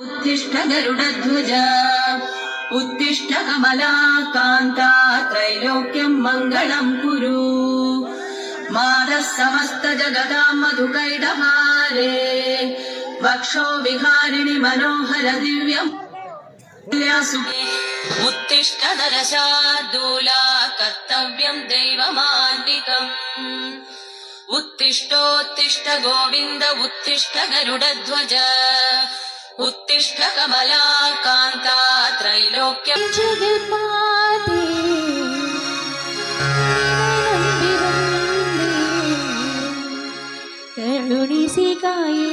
उत्तिष्ठ गरुडध्वज उत्तिष्ठ कमलाकान्ता त्रैलोक्यम् मङ्गलम् कुरु। मानः समस्तजगदां मधुकैडहारे वक्षो विहारिणि मनोहर दिव्यम्। उत्तिष्ठ नरशार्दूला कर्तव्यम् दैवमान्निकम् उत्तिष्ठोत्तिष्ठ गोविन्द उत्तिष्ठ गरुडध्वज उत्तिष्ठ कमलाकान्ता त्रैलोक्यं जगन्माते करुणिसिकाय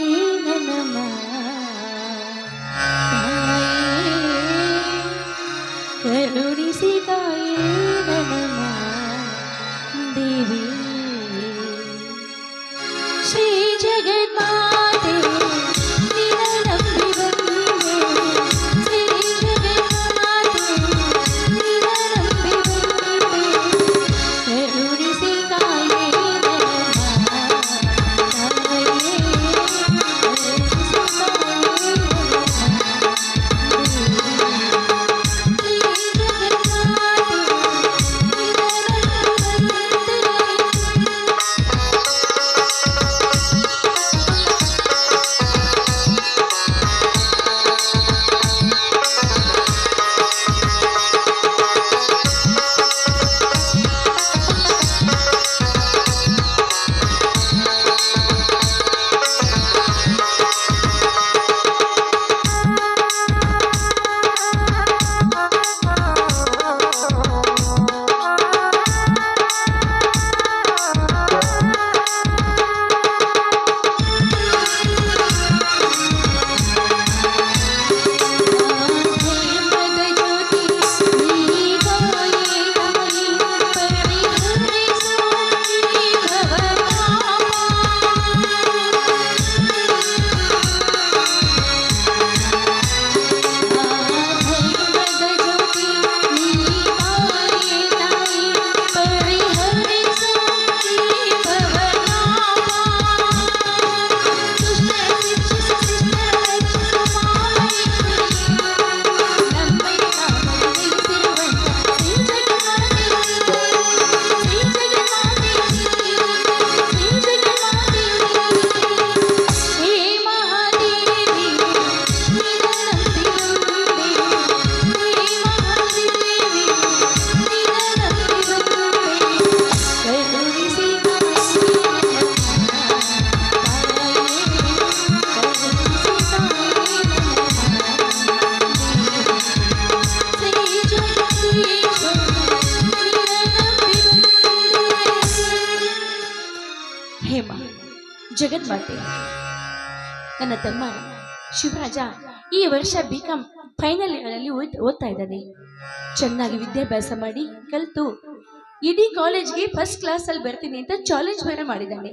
ನನ್ನ ತಮ್ಮ ಶಿವರಾಜ, ಈ ವರ್ಷ ಬಿ ಕಾಮ್ ಫೈನಲ್ ಇಯರಲ್ಲಿ ಓದ್ತಾ ಇದ್ದಾನೆ. ಚೆನ್ನಾಗಿ ವಿದ್ಯಾಭ್ಯಾಸ ಮಾಡಿ, ಕಲಿತು ಇಡೀ ಕಾಲೇಜ್ಗೆ ಫಸ್ಟ್ ಕ್ಲಾಸಲ್ಲಿ ಬರ್ತೀನಿ ಅಂತ ಚಾಲೆಂಜ್ ಬೇರೆ ಮಾಡಿದ್ದಾನೆ.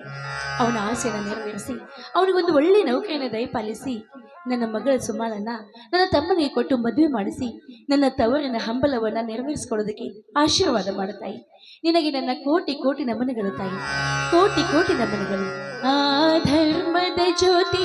ಅವನ ಆಸೆಯನ್ನು ನೆರವೇರಿಸಿ, ಅವನಿಗೊಂದು ಒಳ್ಳೆ ನೌಕೆಯನ್ನು ದಯಪಾಲಿಸಿ ನನ್ನ ಮಗಳ ಸುಮಾಳನ್ನ ನನ್ನ ತಮ್ಮನಿಗೆ ಕೊಟ್ಟು ಮದುವೆ ಮಾಡಿಸಿ, ನನ್ನ ತವರಿನ ಹಂಬಲವನ್ನು ನೆರವೇರಿಸಿಕೊಳ್ಳೋದಕ್ಕೆ ಆಶೀರ್ವಾದ ಮಾಡುತ್ತಾಯಿ ನಿನಗೆ ನನ್ನ ಕೋಟಿ ಕೋಟಿ ನಮನಗಳು ತಾಯಿ. ಕೋಟಿ ಕೋಟಿ ನಮನಗಳು. ಆ ಧರ್ಮದ ಜ್ಯೋತಿ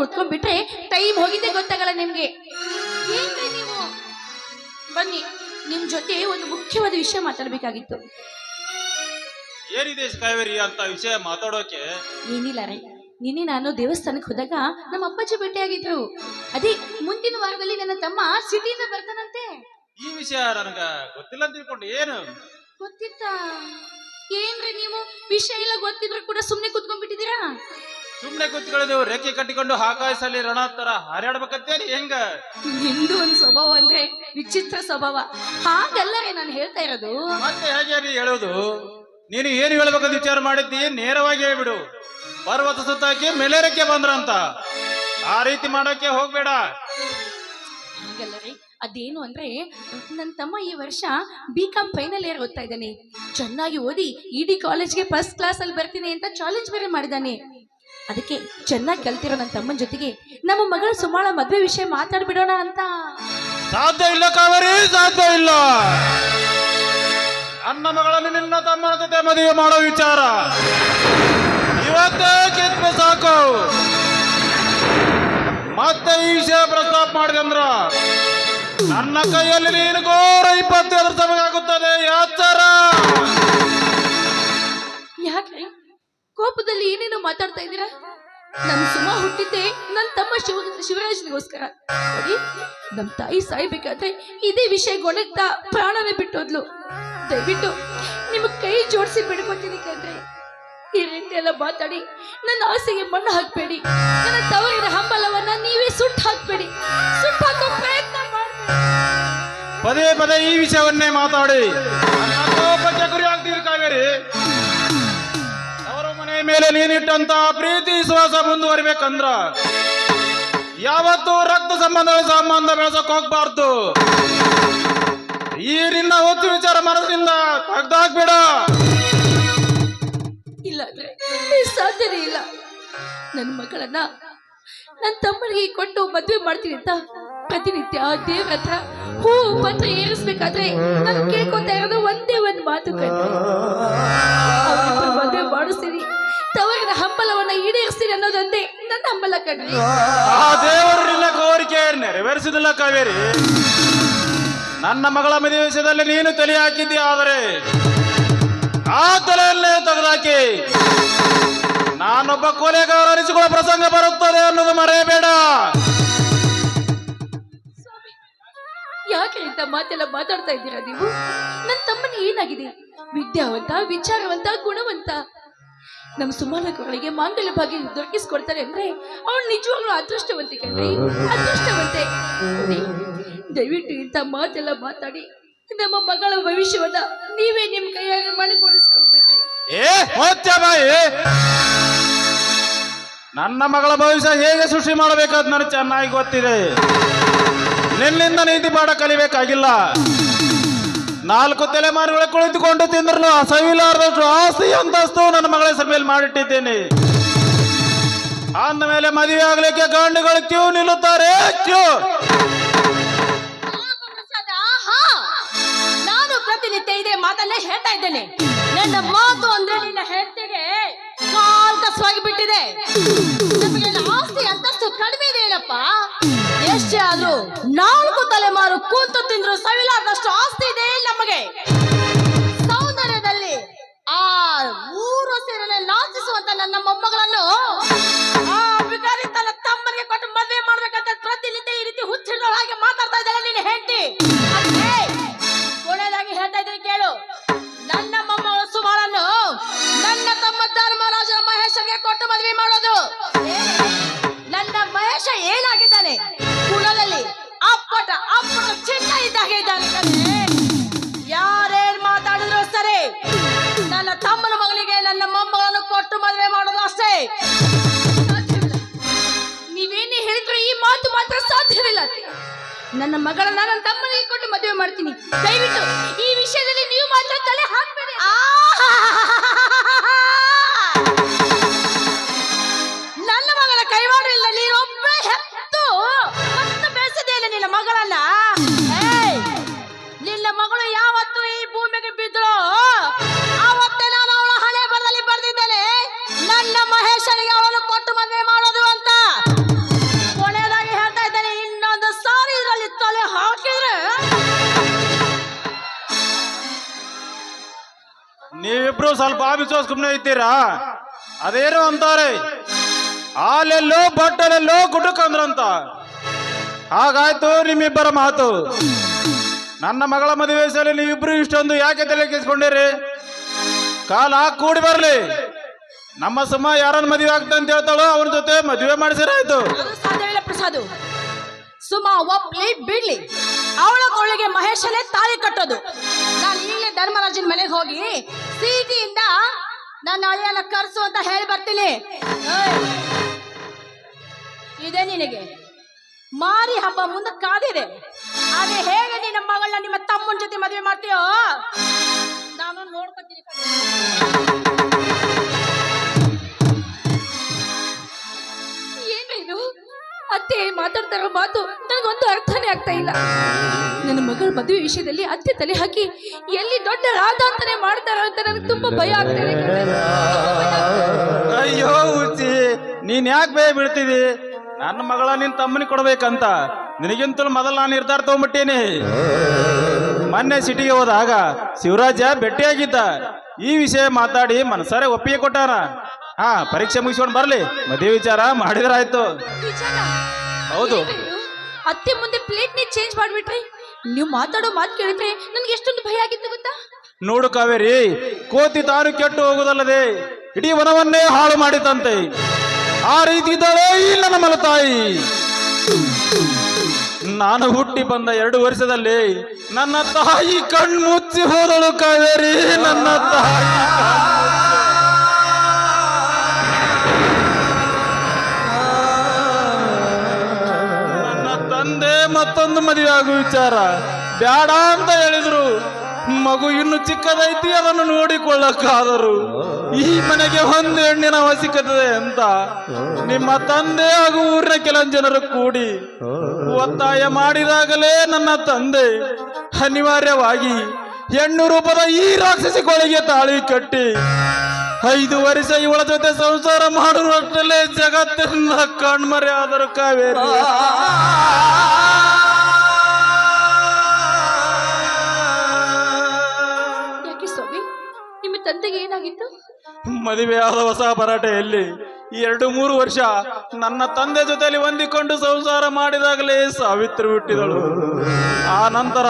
ಕುತ್ಕೊಂಡ್ಬಿಟ್ರೆ ಟೈಮ್ ಹೋಗಿದ್ದೆ ಗೊತ್ತಾಗಲ್ಲ ನಿಮ್ಗೆ. ಏನ್ರಿ ನೀವು? ಬನ್ನಿ ನಿಮ್ ಜೊತೆ ಒಂದು ಮುಖ್ಯವಾದ ವಿಷಯ ಮಾತಾಡ್ಬೇಕಾಗಿತ್ತು. ಏನಿದೆ ಕಾವೇರಿ ಅಂತ ವಿಷಯ ಮಾತಾಡೋಕೆ? ಏನಿಲ್ಲ ರೈ ನಿನ್ನೆ ನಾನು ದೇವಸ್ಥಾನಕ್ಕೆ ಹೋದಾಗ ನಮ್ಮ ಅಪ್ಪಾಜಿ ಭೇಟಿಯಾಗಿದ್ರು. ಅದೇ ಮುಂದಿನ ವಾರದಲ್ಲಿ ನನ್ನ ತಮ್ಮ ಸಿಟಿಯಿಂದ ಬರ್ತಾನಂತೆ. ಈ ವಿಷಯ ನನಗ ಗೊತ್ತಿಲ್ಲ ಅಂತ ತಿಳ್ಕೊಂಡು ಏನು? ಗೊತ್ತಿತ್ತಾ? ಏನ್ರಿ ನೀವು? ವಿಷಯ ಎಲ್ಲ ಗೊತ್ತಿದ್ರು ಕೂಡ ಸುಮ್ಮನೆ ಕುತ್ಕೊಂಡ್ಬಿಟ್ಟಿದ್ದೀರಾ? ಸುಮ್ನೆ ಕುತ್ಕೊಳ್ಳೋದು ರೆಕ್ಕೆ ಕಟ್ಟಿಕೊಂಡು ಆಕಾಶದಲ್ಲಿ ರಣ ತರ ಹಾರಾಡ್ಬೇಕಂತೇಳಿ ಹೆಂಗ? ನಿಮ್ದು ಒಂದು ಸ್ವಭಾವ ಅಂದ್ರೆ ವಿಚಿತ್ರ ಸ್ವಭಾವ. ಹಾಗಲ್ಲರೇ ನಾನು ಹೇಳ್ತಾ ಇರೋದು. ಮತ್ತೆ ಹೇಗೆ ರೀ ಹೇಳೋದು? ನೀನು ಏನು ಹೇಳ್ಬೇಕಂತ ವಿಚಾರ ಮಾಡಿದ್ದಿ? ನೇರವಾಗಿ ಹೇಳ್ಬಿಡು. ಪರ್ವತ ಸುತ್ತಾಕಿ ಮೇಲೇರಕ್ಕೆ ಬಂದ್ರಂತ. ಆ ರೀತಿ ಮಾಡೋಕೆ ಹೋಗ್ಬೇಡ. ಅದೇನು ಅಂದ್ರೆ ನನ್ನ ತಮ್ಮ ಈ ವರ್ಷ ಬಿ ಕಾಮ್ ಫೈನಲ್ ಇಯರ್ ಓದ್ತಾ ಇದ್ದಾನೆ. ಚೆನ್ನಾಗಿ ಓದಿ ಇಡೀ ಕಾಲೇಜ್ಗೆ ಫಸ್ಟ್ ಕ್ಲಾಸ್ ಅಲ್ಲಿ ಬರ್ತೀನಿ ಅಂತ ಚಾಲೆಂಜ್ ಬೇರೆ ಮಾಡಿದ್ದಾನೆ ಅದಕ್ಕೆ ಚೆನ್ನಾಗಿ ಕಲ್ತಿರೋ ನನ್ನ ತಮ್ಮನ ಜೊತೆಗೆ ನಮ್ಮ ಮಗಳ ಸುಮಾಳ ಮದ್ವೆ ವಿಷಯ ಮಾತಾಡ್ಬಿಡೋಣ ಅಂತ. ಸಾಧ್ಯ ಇಲ್ಲ ಕಾವೇರಿ ಸಾಧ್ಯ ಇಲ್ಲ. ನನ್ನ ಮಗಳನ್ನು ನಿನ್ನ ತಮ್ಮನ ಜೊತೆ ಮದುವೆ ಮಾಡೋ ವಿಚಾರ. ಇವತ್ತೇ ಕಿತ್ಮೆ ಸಾಕು. ಮತ್ತೆ ಈ ವಿಷಯ ಪ್ರಸ್ತಾಪ ಮಾಡಿದಂದ್ರ ನನ್ನ ಕೈಯಲ್ಲಿ ನೀನು ಘೋರ ಇಪ್ಪತ್ತೆರಡು ಸಮಯಾಗುತ್ತದೆ ಯಾಚಾರ ಯಾಕೆ ಕೋಪದಲ್ಲಿ ಏನೇನೋ ಮಾತಾಡ್ತಾ ಇದ್ದೀರಾ? ನಮ್ ಸುಮ ಹುಟ್ಟಿದ್ದೆ ನನ್ನ ತಮ್ಮ ಶಿವ, ಶಿವರಾಜನಿಗೋಸ್ಕರ. ನಮ್ ತಾಯಿ ಸಾಯ್ಬೇಕಾದ್ರೆ ಇದೇ ವಿಷಯ ಗೊಣಗ್ತಾ ಪ್ರಾಣನೇ ಬಿಟ್ಟೋದ್ಲು. ದಯವಿಟ್ಟು ನಿಮ್ ಕೈ ಜೋಡಿಸಿ ಬಿಡ್ಕೊತೀನಿ ಕಂಡ್ರೆ ಈ ರೀತಿ ಎಲ್ಲ ಮಾತಾಡಿ ನನ್ನ ಆಸೆಗೆ ಮಣ್ಣು ಹಾಕ್ಬೇಡಿ. ನನ್ನ ತವರಿನ ಹಂಬಲವನ್ನ ನೀವೇ ಸುಟ್ಟು ಹಾಕ್ಬೇಡಿ. ಸುಟ್ಟು ಹಾಕೋ ಪ್ರಯತ್ನ ಪದೇ ಪದೇ ಈ ವಿಷಯವನ್ನೇ ಮಾತಾಡಿ. ಗುರಿ ಆಗ್ತೀರಿ ಕಾವೇರಿ. ಮೇಲೆ ನೀನಿಟ್ಟಂತ ಪ್ರೀತಿ ವಿಶ್ವಾಸ ಮುಂದುವರಿಬೇಕಂದ್ರ ಯಾವತ್ತು ರಕ್ತ ಸಂಬಂಧ ಸಂಬಂಧ ಬೆಳೆಸಕ್ ಹೋಗ್ಬಾರ್ದು. ಈ ಹೊತ್ತು ವಿಚಾರ ಮನಸ್ಸಿನಿಂದ ತೆಗ್ದಾಕ್ಬೇಡ. ಇಲ್ಲ ಸಾಧ್ಯನೇ ಇಲ್ಲ. ನನ್ನ ಮಗಳನ್ನ ನನ್ನ ತಮ್ಮನಿಗೆ ಕೊಟ್ಟು ಮದುವೆ ಮಾಡ್ತೀನಿ ಅಂತ ಪ್ರತಿನಿತ್ಯ ದೇವ್ರ ಹತ್ರ ಹೂ ಪತ್ರ ಏರಿಸ್ಬೇಕಾದ್ರೆ ನಾನು ಕೇಳ್ಕೊತಾ ಇರೋದು ಒಂದೇ ಒಂದು ಮಾತು ಮದುವೆ ಮಾಡಿಸ್ತೀನಿ. ಹಂಬಲವನ್ನ ಈಡೇರಿಸ್ತೀನಿ ಅನ್ನೋದೊಂದೇ ನನ್ನ ಹಂಬಲ ಕಣ್ರಿ ಆ ದೇವರು ನಿನ್ನ ಕೋರಿಕೆ ನೆರವೇರಿಸಿದಿಲ್ಲ ಕಾವೇರಿ? ನನ್ನ ಮಗಳ ಮದುವೆ ವಿಷಯದಲ್ಲಿ ನೀನು ತಲೆ ಹಾಕಿದ್ದಿ ಆದರೆ ಆ ತಲೆಯಲ್ಲೇ ತೆಗೆದಾಕಿ ನಾನೊಬ್ಬ ಕೊಲೆಗಾರ ಅನಿಸಿಕೊಳ್ಳೋ ಪ್ರಸಂಗ ಬರುತ್ತದೆ ಅನ್ನೋದು ಮರೆಯಬೇಡ. ಯಾಕೆ ಇಂಥ ಮಾತೆಲ್ಲ ಮಾತಾಡ್ತಾ ಇದ್ದೀರಾ ನೀವು? ನನ್ನ ತಮ್ಮನ ಏನಾಗಿದೆ? ವಿದ್ಯಾವಂತ ವಿಚಾರವಂತ ಗುಣವಂತ ನಮ್ಮ ಸುಮಾನಕಗಳಿಗೆ ಮಾಂಗಲ್ಯ ಭಾಗ್ಯ ದೊರಕಿಸ್ಕೊಡ್ತಾರೆ ಅಂದ್ರೆ ಅವಳು ನಿಜವಾಗ್ಲೂ ಅದೃಷ್ಟವಂತೆ ಕಣ್ರಿ ಅದೃಷ್ಟವಂತೆ. ದಯವಿಟ್ಟು ಇಂಥ ಮಾತೆಲ್ಲ ಮಾತಾಡಿ, ನಮ್ಮ ಮಗಳ ಭವಿಷ್ಯವನ್ನ ನೀವೇ ನಿಮ್ ಕೈಯಾಗ ಮಾಡಿಕೊಡಿಸ್ಕೊಳ್ಬೇಕ್ರಿ ಏ ನನ್ನ ಮಗಳ ಭವಿಷ್ಯ ಹೇಗೆ ಸೃಷ್ಟಿ ಮಾಡಬೇಕಾದ್ ನನಗೆ ಚೆನ್ನಾಗಿ ಗೊತ್ತಿದೆ. ನಿನ್ನಿಂದ ನೀತಿ ಪಾಠ ಕಲಿಬೇಕಾಗಿಲ್ಲ. ನಾಲ್ಕು ತಲೆಮಾರುಗಳು ಕುಳಿತುಕೊಂಡು ತಿಂದ್ರು ಸವಿಲಾರದಷ್ಟು ಆಸ್ತಿ ಅಂತಸ್ತು ನನ್ನ ಮಗಳ ಸಭೆಯಲ್ಲಿ ಮಾಡಿಟ್ಟಿದ್ದೇನೆ. ಅಂದ ಮೇಲೆ ಮದುವೆ ಆಗ್ಲಿಕ್ಕೆ ಗಂಡುಗಳು ಕ್ಯೂ ನಿಲ್ಲುತ್ತಾರೆ? ಕ್ಯೂ! ನಾನು ಪ್ರತಿನಿತ್ಯ ಇದೇ ಮಾತನ್ನೇ ಹೇಳ್ತಾ ಇದ್ದೇನೆ. ನನ್ನ ಮಾತು ಅಂದ್ರೆ ನಿನ್ನ ಹೆಂಡತಿಗೆ ಕಾಲ್ ಕಸವಾಗಿ ಬಿಟ್ಟಿದೆ. ಕೂತು ತಿಂದ್ರು ಸವಿಲಾದಷ್ಟು ಆಸ್ತಿ ಇದೆ ನಮಗೆ? ಸೌಂದರ್ಯದಲ್ಲಿ ಆ ಮೂರು ಸೇರನೆ ನಾಚಿಸುವಂತ ನನ್ನ ಮೊಮ್ಮಗಳನ್ನು ಆ ಬಿಕಾರಿ ತನ್ನ ತಮ್ಮನಿಗೆ ಕೊಟ್ಟು ಮದುವೆ ಮಾಡ್ಬೇಕಂತ ಪ್ರತಿನಿತ್ಯ ಈ ರೀತಿ ಹುಚ್ಚಿಡೋ ಹಾಗೆ ಮಾತಾಡ್ತಾ ಇದ್ದಾಳೆ ನಿನ್ನ ಹೆಂಡತಿ? ಕೊನೆಯದಾಗಿ ಹೇಳ್ತಾ ಇದ್ದೀನಿ ಕೇಳು. ನನ್ನ ಮೊಮ್ಮಗಳು ಸುಮಾರನ್ನು ನನ್ನ ತಮ್ಮ ಧರ್ಮರಾಜನ ಮಹೇಶನಿಗೆ ಕೊಟ್ಟು ಮದುವೆ ಮಾಡೋದು. ನನ್ನ ಮಹೇಶ ಏನಾಗಿದ್ದಾನೆ? ಕುಲದಲ್ಲಿ ಅಪ್ಪಟ ಅಪ್ಪಟ ಚಿನ್ನ ಇದ್ದಾಗೆ ಇದ್ದಾನೆ ಕಣೆ. ಯಾರೇನ್ ಮಾತಾಡಿದ್ರು ಸರಿ. ನನ್ನ ತಮ್ಮನ ಮಗಳಿಗೆ ನನ್ನ ಮೊಮ್ಮಗಳನ್ನು ಕೊಟ್ಟು ಮದುವೆ ಮಾಡೋದು ಅಷ್ಟೇ. ನೀವೇನೇ ಹೇಳಿದ್ರು ಈ ಮಾತು ಮಾತ್ರ ಸಾಧ್ಯವಿಲ್ಲ ನನ್ನ ಮಗಳನ್ನ ನನ್ನ ತಮ್ಮನಿಗೆ ಕೊಟ್ಟು ಮದುವೆ ಮಾಡ್ತೀನಿ. ದಯವಿಟ್ಟು ಈ ವಿಷಯದಲ್ಲಿ ನೀವು ಮಾತ್ರ ತಲೆ ಹಾಕ್ಬೇಡಿ. ನನ್ನ ಮಗಳ ಕೈವಾಡ ಇಲ್ಲ ಹೆತ್ತು ನೀವಿಬ್ರು ಸ್ವಲ್ಪ ಆಫೀಸ್ ಸುಮ್ಮನೆ ಇದ್ದೀರಾ? ಅದೇನೋ ಅಂತಾರೆ. ಹಾಲೆಲ್ಲೋ, ಬಟ್ಟಲೆಲ್ಲೋ ಗುಡ್ಡಕ್ಕಂದ್ರಂತ ಹಾಗಾಯ್ತು ನಿಮ್ಮಿಬ್ಬರ ಮಾತು. ನನ್ನ ಮಗಳ ಮದುವೆ ಸಲ ನೀವಿಬ್ರು ಇಷ್ಟೊಂದು ಯಾಕೆ ತಲೆ ಕೆಸ್ಕೊಂಡಿರಿ ಕಾಲ ಕೂಡಿ ಬರಲಿ. ನಮ್ಮ ಸುಮ್ಮ ಯಾರನ್ನ ಮದುವೆ ಆಗ್ತ ಅಂತ ಹೇಳ್ತಾಳೋ ಅವ್ರ ಜೊತೆ ಮದುವೆ ಮಾಡಿಸಿರಾಯ್ತು ಸುಮಾ ಒಪ್ಲಿ, ಬಿಡ್ಲಿ. ಅವಳ ಕೊಳ್ಳಿಗೆ ಮಹೇಶನೇ ತಾಳಿ ಕಟ್ಟೋದು. ನಾನು ಈಗಲೇ ಧರ್ಮರಾಜನ ಮನೆಗೆ ಹೋಗಿ ಸಿಟಿಯಿಂದ ನನ್ನ ಅಳಿಯನ ಕರ್ಸು ಅಂತ ಹೇಳಿ ಬರ್ತೀನಿ. ಇದೆ ನಿನಗೆ. ಮಾರಿ ಹಬ್ಬ ಮುಂದೆ ಕಾದಿದೆ. ಅದೇ ಹೇಗೆ ನಿನ್ನ ಮಗಳನ್ನ ನಿಮ್ಮ ತಮ್ಮನ ಜೊತೆ ಮದುವೆ ಮಾಡ್ತೀಯೋ? ನಾನು ನೋಡ್ಕೊತೀನಿ. ಏನು ಅತ್ತೆ ಮಾತಾಡ್ತಾರೋ ಮಾತು ನನಗೊಂದು ಅರ್ಥನೇ ಆಗ್ತಾ ಇಲ್ಲ. ನನ್ನ ಮಗಳ ಮದುವೆ ವಿಷಯದಲ್ಲಿ ಅತ್ತೆ ತಲೆ ಹಾಕಿ ಎಲ್ಲಿ ದೊಡ್ಡ ರಾಧ ಅಂತಾನೆ ಮಾಡ್ತಾರ ಅಂತ ನನಗೆ ತುಂಬಾ ಭಯ ಆಗ್ತಾ ಅಯ್ಯೋ ಉಚ್ಚಿ ನೀನ್ ಯಾಕೆ ಭಯ ಬೀಳ್ತಿದಿ? ನನ್ನ ಮಗಳ ನಿನ್ ತಮ್ಮನಿಗೆ ಕೊಡ್ಬೇಕಂತ. ನಿನಗಿಂತಲೂ ಮೊದಲು ನಾನು ನಿರ್ಧಾರ ತಗೊಂಡ್ಬಿಟ್ಟೇನಿ ಮೊನ್ನೆ ಸಿಟಿಗೆ ಹೋದಾಗ ಶಿವರಾಜ ಭೇಟಿಯಾಗಿದ್ದ. ಈ ವಿಷಯ ಮಾತಾಡಿ ಮನಸಾರೆ ಒಪ್ಪಿಗೆ ಕೊಟ್ಟಾರ ಹಾ ಪರೀಕ್ಷೆ ಮುಗಿಸ್ಕೊಂಡು ಬರ್ಲಿ. ಮದುವೆ ವಿಚಾರ ಮಾಡಿದ್ರಾಯ್ತು. ಹೌದು? ಅತ್ತೆ ಮುಂದೆ ಪ್ಲೇಟ್ ನೀ ಚೇಂಜ್ ಮಾಡ್ಬಿಟ್ರಿ? ನೀವು ಮಾತಾಡೋ ಮಾತು ಕೇಳಿದ್ರೆ ನನ್ಗೆ ಎಷ್ಟೊಂದು ಭಯ ಆಗಿತ್ತು ಗೊತ್ತಾ? ನೋಡು ಕಾವೇರಿ, ಕೋತಿ ತಾನು ಕೆಟ್ಟು ಹೋಗುದಲ್ಲದೆ ಇಡೀ ವನವನ್ನೇ ಹಾಳು ಮಾಡಿತಂತೆ ಆ ರೀತಿ ಇದ್ದಾಳೆ ಇಲ್ಲ ನನ್ನ ಮಲತಾಯಿ. ನಾನು ಹುಟ್ಟಿ ಬಂದ ಎರಡು ವರ್ಷದಲ್ಲಿ ನನ್ನ ತಾಯಿ ಕಣ್ಮುಚ್ಚಿ ಹೋದಳು ಕಾವೇರಿ, ನನ್ನ ತಾಯಿ. ತಂದೆ, ಮತ್ತೊಂದು ಮದುವೆ ಆಗುವ ವಿಚಾರ. ಬ್ಯಾಡ ಅಂತ ಹೇಳಿದ್ರು. ಮಗು ಇನ್ನು ಚಿಕ್ಕದೈತಿ, ಅದನ್ನು ನೋಡಿಕೊಳ್ಳಕ್ಕಾದರು. ಈ ಮನೆಗೆ ಒಂದು ಹೆಣ್ಣಿನ ಅವಶ್ಯಕತೆ ಅಂತ. ನಿಮ್ಮ ತಂದೆ ಹಾಗೂ ಊರಿನ ಕೆಲ ಜನರು ಕೂಡಿ ಒತ್ತಾಯ ಮಾಡಿದಾಗಲೇ ನನ್ನ ತಂದೆ ಅನಿವಾರ್ಯವಾಗಿ ಹೆಣ್ಣು ರೂಪದ ಈ ರಾಕ್ಷಸಿ ಕೊಳೆಗೆ ತಾಳಿ ಕಟ್ಟಿ ಐದು ವರ್ಷ ಇವಳ ಜೊತೆ ಸಂಸಾರ ಮಾಡುವಷ್ಟಲ್ಲೇ ಜಗತ್ತಿನ ಕಣ್ಮರೆ ಆದರು ಕಾವೇರಿ. ಯಾಕೆ ಸ್ವಾಮಿ? ನಿಮ್ಮ ತಂದೆಗೆ ಏನಾಗಿತ್ತು? ಮದುವೆಯಾದ ಹೊಸ ಭರಾಟೆಯಲ್ಲಿ ಈ ಎರಡು ಮೂರು ವರ್ಷ ನನ್ನ ತಂದೆ ಜೊತೆಯಲ್ಲಿ ಹೊಂದಿಕೊಂಡು ಸಂಸಾರ ಮಾಡಿದಾಗಲೇ ಸಾವಿತ್ರಿ ಹುಟ್ಟಿದಳು. ಆ ನಂತರ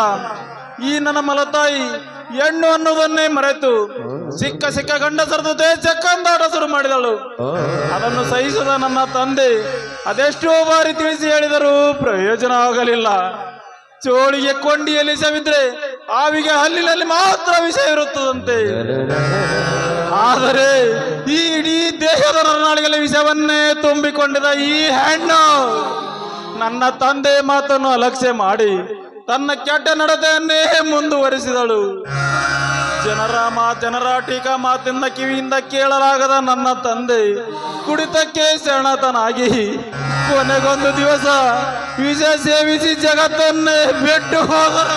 ಈ ನನ್ನ ಮಲತಾಯಿ ಹೆಣ್ಣು ಅನ್ನೋದನ್ನೇ ಮರೆತು ಸಿಕ್ಕ ಸಿಕ್ಕ ಗಂಡಸರದು ಜೊತೆ ಚಕ್ಕಂದಾಟ ಶುರು ಮಾಡಿದಳು. ಅದನ್ನು ಸಹಿಸದ ನನ್ನ ತಂದೆ ಅದೆಷ್ಟೋ ಬಾರಿ ತಿಳಿಸಿ ಹೇಳಿದರೂ ಪ್ರಯೋಜನ ಆಗಲಿಲ್ಲ. ಚೋಳಿಗೆ ಕೊಂಡಿಯಲ್ಲಿ ಸವಿದ್ರೆ ಆವಿಗೆ ಹಲ್ಲಿನಲ್ಲಿ ಮಾತ್ರ ವಿಷಯ ಇರುತ್ತದಂತೆ. ಆದರೆ ಈ ಇಡೀ ದೇಹದ ನರನಾಳಿಗಳ ವಿಷವನ್ನೇ ತುಂಬಿಕೊಂಡಿದ ಈ ಹೆಣ್ಣು ನನ್ನ ತಂದೆ ಮಾತನ್ನು ಅಲಕ್ಷ್ಯ ಮಾಡಿ ತನ್ನ ಕೆಟ್ಟ ನಡತೆಯನ್ನೇ ಮುಂದುವರಿಸಿದಳು. ಜನರ ಮಾ ಜನರ ಟೀಕಾ ಮಾತಿಂದ ಕಿವಿಯಿಂದ ಕೇಳಲಾಗದ ನನ್ನ ತಂದೆ ಕುಡಿತಕ್ಕೆ ಶರಣತನಾಗಿ ಕೊನೆಗೊಂದು ದಿವಸ ವಿಷ ಸೇವಿಸಿ ಜಗತ್ತನ್ನೇ ಬಿಟ್ಟು ಹೋದರು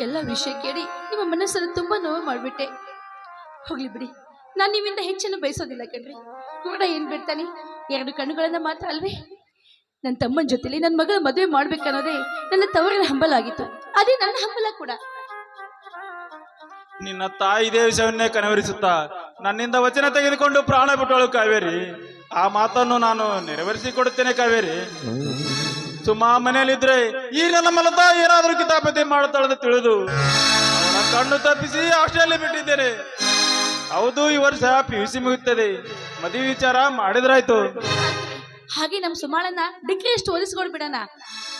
ಎಲ್ಲ ವಿಷಯ ಕೇಳಿ ನಿಮ್ಮ ಮನಸ್ಸನ್ನು ತುಂಬಾ ನೋವು ಮಾಡಿಬಿಟ್ಟೆ. ಹೋಗ್ಲಿ ಬಿಡಿ. ನಾನು ನಿಮ್ಮಿಂದ ಹೆಚ್ಚನ್ನು ಬಯಸೋದಿಲ್ಲ ಕಣ್ರಿ. ಕೂಡ ಏನ್ ಬಿಡ್ತಾನೆ? ಎರಡು ಕಣ್ಣುಗಳನ್ನ ಮಾತ್ರ ಅಲ್ವೇ? ನನ್ನ ತಮ್ಮನ ಜೊತೆಲಿ ನನ್ನ ಮಗಳ ಮದುವೆ ಮಾಡ್ಬೇಕನ್ನೋದೇ ನನ್ನ ತವರಿನ ಹಂಬಲ ಆಗಿತ್ತು ಅದೇ ನನ್ನ ಹಂಬಲ ಕೂಡ. ನಿನ್ನ ತಾಯಿ ಇದೇ ವಿಷಯವನ್ನೇ ಕನವರಿಸುತ್ತಾ ನನ್ನಿಂದ ವಚನ ತೆಗೆದುಕೊಂಡು ಪ್ರಾಣ ಬಿಟ್ಟಳು ಕಾವೇರಿ. ಆ ಮಾತನ್ನು ನಾನು ನೆರವೇರಿಸಿ ಕೊಡುತ್ತೇನೆ ಕಾವೇರಿ. ಸುಮಾ ಮನೆಯಲ್ಲಿದ್ರೆ ಈ ನನ್ನ ಮಲತ ಏನಾದರೂ ಕಿತಾಪತಿ ಮಾಡುತ್ತಾಳೆ ತಿಳಿದು ಕಣ್ಣು ತಪ್ಪಿಸಿ ಆಸ್ಟ್ರೇಲಿಯಾ ಬಿಟ್ಟಿದ್ದೇನೆ. ಹೌದು ಈ ವರ್ಷ ಪಿ ಯು ಸಿ ಮುಗಿಯುತ್ತದೆ. ಮದುವೆ ವಿಚಾರ ಮಾಡಿದ್ರಾಯ್ತು. ಹಾಗೆ ನಮ್ಮ ಸುಮಾಳನ್ನ ಡಿಗ್ರಿ ಎಷ್ಟು ಓದಿಸ್ಕೊಂಡ್ಬಿಡೋಣ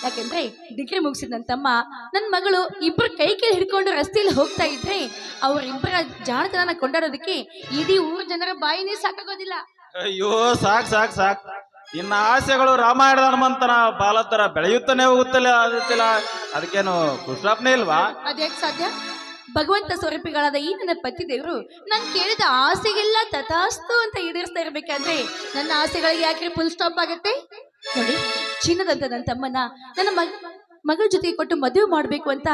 ಯಾಕೆಂದ್ರೆ ಡಿಗ್ರಿ ಮುಗಿಸಿದ ನನ್ನ ತಮ್ಮ ನನ್ನ ಮಗಳು ಇಬ್ಬರು ಕೈ ಕೈ ಹಿಡ್ಕೊಂಡು ರಸ್ತೆಯಲ್ಲಿ ಹೋಗ್ತಾ ಇದ್ರೆ ಅವರಿಬ್ಬರ ಜಾಣತನ ಕೊಂಡಾಡೋದಕ್ಕೆ ಇಡೀ ಊರ ಜನರ ಬಾಯಿನೇ ಸಾಕಾಗೋದಿಲ್ಲ. ಅಯ್ಯೋ ಸಾಕ್ ಸಾಕ್ ಸಾಕ್. ಇನ್ನ ಆಸೆಗಳು ರಾಮಾಯಣ ಹನುಮಂತನ ಬಾಲತರ ಬೆಳೆಯುತ್ತಾನೆ ಹೋಗುತ್ತಲ್ಲ ಆಗುತ್ತಿಲ್ಲ ಅದಕ್ಕೇನು ಖುಷಾಪ್ನೇ ಇಲ್ವಾ? ಅದೇ ಸಾಧ್ಯ? ಭಗವಂತ ಸ್ವರೂಪಿಗಳಾದ ಈ ನನ್ನ ಪತಿ ದೇವರು ನಾನು ಕೇಳಿದ ಆಸೆಗೆಲ್ಲ ತಥಾಸ್ತು ಅಂತ ಈಡೇರಿಸ್ತಾ ಇರ್ಬೇಕಾದ್ರೆ ನನ್ನ ಆಸೆಗಳಿಗೆ ಯಾಕೆ ಫುಲ್ ಸ್ಟಾಪ್ ಆಗತ್ತೆ? ನೋಡಿ ಚಿನ್ನದಂತ ನನ್ನ ತಮ್ಮನ ನನ್ನ ಮಗ ಮಗಳ ಜೊತೆಗೆ ಕೊಟ್ಟು ಮದುವೆ ಮಾಡಬೇಕು ಅಂತ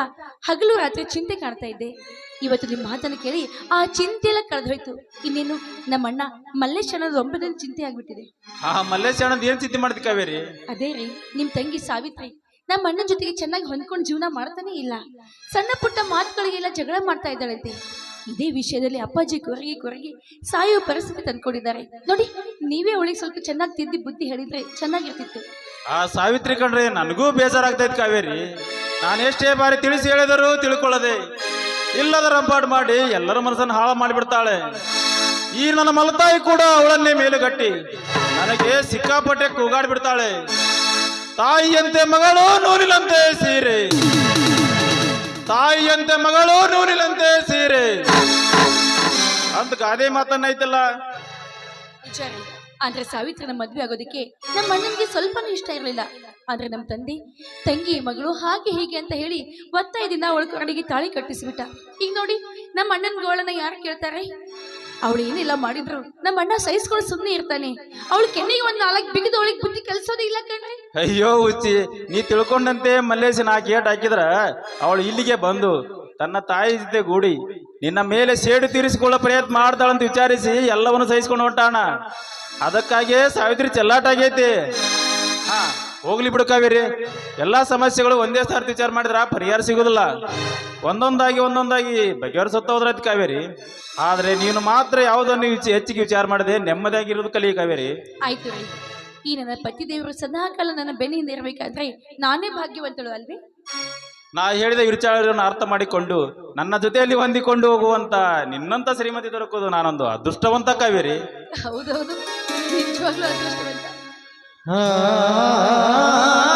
ಹಗಲು ರಾತ್ರಿ ಚಿಂತೆ ಕಾಣ್ತಾ ಇದ್ದೆ. ಇವತ್ತು ನಿಮ್ಮ ಮಾತನ್ನು ಕೇಳಿ ಆ ಚಿಂತೆ ಎಲ್ಲ ಕಳೆದೋಯ್ತು. ಇನ್ನೇನು ನಮ್ಮ ಅಣ್ಣ ಮಲ್ಲೇಶ್ ಅನ್ನೋದು ಒಂಬತ್ತನೇ ಚಿಂತೆ ಆಗ್ಬಿಟ್ಟಿದೆ. ಆ ಮಲ್ಲೇಶ್ ಅಣ್ಣದ್ ಏನ್ ಚಿಂತೆ ಮಾಡ್ತಿ ಕಾವೇರಿ? ಅದೇ ರೀ ನಿಮ್ ತಂಗಿ ಸಾವಿತ್ರಿ. ನಮ್ಮ ಅಣ್ಣನ ಜೊತೆಗೆ ಚೆನ್ನಾಗಿ ಹೊಂದ್ಕೊಂಡು ಜೀವನ ಮಾಡ್ತಾನೆ ಇಲ್ಲ. ಸಣ್ಣ ಪುಟ್ಟ ಮಾತುಗಳಿಗೆಲ್ಲ ಜಗಳ ಮಾಡ್ತಾ ಇದ್ದಾಳಂತೆ. ಇದೇ ವಿಷಯದಲ್ಲಿ ಅಪ್ಪಾಜಿ ಕೊರಗಿ ಕೊರಗಿ ಸಾಯೋ ಪರಿಸ್ಥಿತಿ ತಂದ್ಕೊಂಡಿದ್ದಾರೆ. ನೋಡಿ, ನೀವೇ ಅವಳಿಗೆ ಸ್ವಲ್ಪ ಚೆನ್ನಾಗಿ ತಿದ್ದಿ ಬುದ್ಧಿ ಹೇಳಿದ್ರೆ ಚೆನ್ನಾಗಿರ್ತಿತ್ತು. ಆ ಸಾವಿತ್ರಿ ಕಂಡ್ರೆ ನನಗೂ ಬೇಜಾರಾಗ್ತೈತೆ ಕಾವೇರಿ. ನಾನು ಎಷ್ಟೇ ಬಾರಿ ತಿಳಿಸಿ ಹೇಳಿದರೂ ತಿಳ್ಕೊಳ್ಳದೆ. ಇಲ್ಲದ ರಂಪಾಟ್ ಮಾಡಿ ಎಲ್ಲರ ಮನಸ್ಸನ್ನು ಹಾಳು ಮಾಡಿಬಿಡ್ತಾಳೆ. ಈ ನನ್ನ ಮಲತಾಯಿ ಕೂಡ ಅವಳನ್ನೇ ಮೇಲುಗಟ್ಟಿ. ನನಗೆ ಸಿಕ್ಕಾಪಟ್ಟೆ ಕೂಗಾಡ್ಬಿಡ್ತಾಳೆ. ತಾಯಿಯಂತೆ ಮಗಳು ನೂಲಿಲಂತೆ ಸೀರೆ. ತಾಯಿಯಂತೆ ಮಗಳು ನೂಲಿಲಂತೆ ಸೀರೆ. ಅಂತ ಗಾದೆ ಮಾತನ್ನ ಐತಲ್ಲ? ನಿಜ ರೀ. ಆದ್ರೆ ಸಾವಿತ್ರನ ಮದ್ವೆ ಆಗೋದಕ್ಕೆ ನಮ್ಮ ಅಣ್ಣನಿಗೆ ಸ್ವಲ್ಪನೂ ಇಷ್ಟ ಇರಲಿಲ್ಲ. ಆದ್ರೆ ನಮ್ಮ ತಂದೆ, ತಂಗಿ, ಮಗಳು ಹಾಗೆ ಹೀಗೆ ಅಂತ ಹೇಳಿ ಒತ್ತಾಯದಿಂದ ಅವಳ ತಾಳಿ ಕಟ್ಟಿಸ್ಬಿಟ್ಟ. ಈಗ ನೋಡಿ, ನಮ್ಮ ಅಣ್ಣನ ಗೋಳನ್ನ ಯಾರು ಕೇಳ್ತಾರೆ? ಅವಳು ಏನಿಲ್ಲ ಮಾಡಿದ್ರು, ನಮ್ಮ ಅಣ್ಣ ಸಹಿಸ್ಕೊಂಡು ಸುಮ್ಮನೆ ಇರ್ತಾನೆ. ಅವಳು ಕೆನ್ನಿಗೆ ಒಂದ್ ನಾಲ್ಕು ಬಿಗಿದು ಅವಳಿಗೆ ಬುದ್ಧಿ ಇಲ್ಲ ಕಣ್ರಿ. ಅಯ್ಯೋ ಹುಚ್ಚಿ ನೀ ತಿಳ್ಕೊಂಡಂತೆ ಮಲ್ಲೇಶ್ ನಾ ಗೇಟ್ ಹಾಕಿದ್ರ? ಅವಳು ಇಲ್ಲಿಗೆ ಬಂದು, ತನ್ನ ತಾಯಿ ಜೊತೆ ಗೂಡಿ, ನಿನ್ನ ಮೇಲೆ ಸೇಡು ತೀರಿಸಿಕೊಳ್ಳೋ ಪ್ರಯತ್ನ ಮಾಡ್ತಾಳಂತ ವಿಚಾರಿಸಿ ಎಲ್ಲವನ್ನು ಸಹಿಸ್ಕೊಂಡು ಹೊಂಟಾಣ ಅದಕ್ಕಾಗಿಯೇ ಸಾವಿತ್ರಿ ಚೆಲ್ಲಾಟ ಆಗೈತಿ ಹಾ. ಹೋಗ್ಲಿ ಬಿಡು ಕಾವೇರಿ. ಎಲ್ಲಾ ಸಮಸ್ಯೆಗಳು ಒಂದೇ ಸಾರ್ತಿ ವಿಚಾರ ಮಾಡಿದ್ರ ಪರಿಹಾರ ಸಿಗೋದಿಲ್ಲ. ಒಂದೊಂದಾಗಿ ಒಂದೊಂದಾಗಿ ಬಗೆಹರಿಸುತ್ತಾ ಹೋದ್ರೈತಿ ಕಾವೇರಿ. ಆದ್ರೆ ನೀನು ಮಾತ್ರ ಯಾವುದನ್ನು ವಿಚ- ಹೆಚ್ಚಿಗೆ ವಿಚಾರ ಮಾಡದೆ ನೆಮ್ಮದಿಯಾಗಿರೋದು ಕಲಿ ಕಾವೇರಿ. ಆಯ್ತು ರೀ ಈ ನನ್ನ ಪತಿ ದೇವರು ಸದಾಕಾಲ ನನ್ನ ಬೆನ್ನಿಂದ ಇರಬೇಕಾದ್ರೆ ನಾನೇ ಭಾಗ್ಯವಂತಳು ಅಲ್ವೇ? ನಾ ಹೇಳಿದ ವಿಚಾರಗಳನ್ನು ಅರ್ಥ ಮಾಡಿಕೊಂಡು ನನ್ನ ಜೊತೆಯಲ್ಲಿ ಹೊಂದಿಕೊಂಡು ಹೋಗುವಂತ ನಿನ್ನಂತ ಶ್ರೀಮತಿ ದೊರಕೋದು ನಾನೊಂದು ಅದೃಷ್ಟವಂತ ಕಾವೇರಿ. ಹೌದೌದು. ನಿಜವಾಗ್ಲೂ ಅದೃಷ್ಟವಂತ ನಿನ್ನಂತ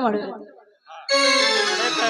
ಮಾಡುವ